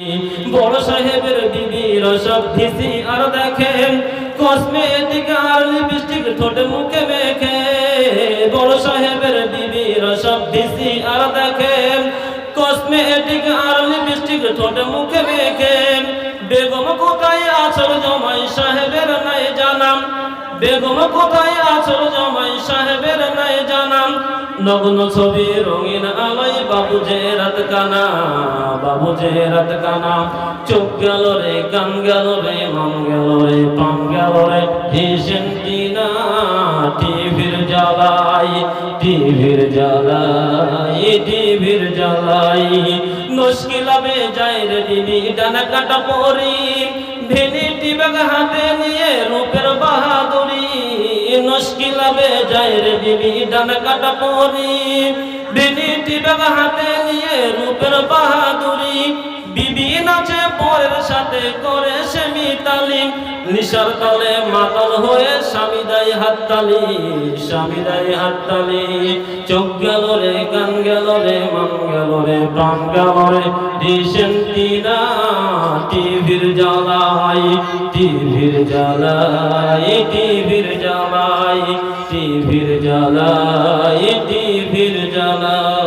বড় সাহেবের বিবির সব ভিসি আর দেখেন কসমেটিক আর লিপস্টিক ঠোঁটে মুখে মেখে। বড় সাহেবের বিবির সব ভিসি আর দেখেন কসমেটিক আর লিপস্টিক ঠোঁটে মুখে মেখে। বেগম কোথায় আছর জমাই সাহেবের নাই জানাম, বেগম কোথায় নগ্ন ছবি রঙিন আলোয় বাবু যে রাত কানা, বাবু যে রাত কানা। চোখ গেল রে, কান গেল রে, মন গেল রে পান গেল রে। হিসেন টিনা, টিভির জ্বালাই টিভির জ্বালাই টিভির জ্বালাই। মুশকিলাবে যায় রে দিদি ডানা কাটা পরি। ভেনিটি ব্যাগ হাতে নিয়ে হাতে নিয়ে রূপের বাহাদুরি বিবি নাচে পরের সাথে করে সে মিতালি। নিশার তলে মাতাল হয়ে স্বামী দেয় হাততালি, স্বামী দেয় হাততালি। চোখ গেল রে, কান গেল রে, মন গেল রে, প্রাণ গেল রে। রিসেন্টিনা টিভির জ্বালাই টিভির জ্বালাই টিভির জ্বালাই টিভির জ্বালাই টিভির জ্বালাই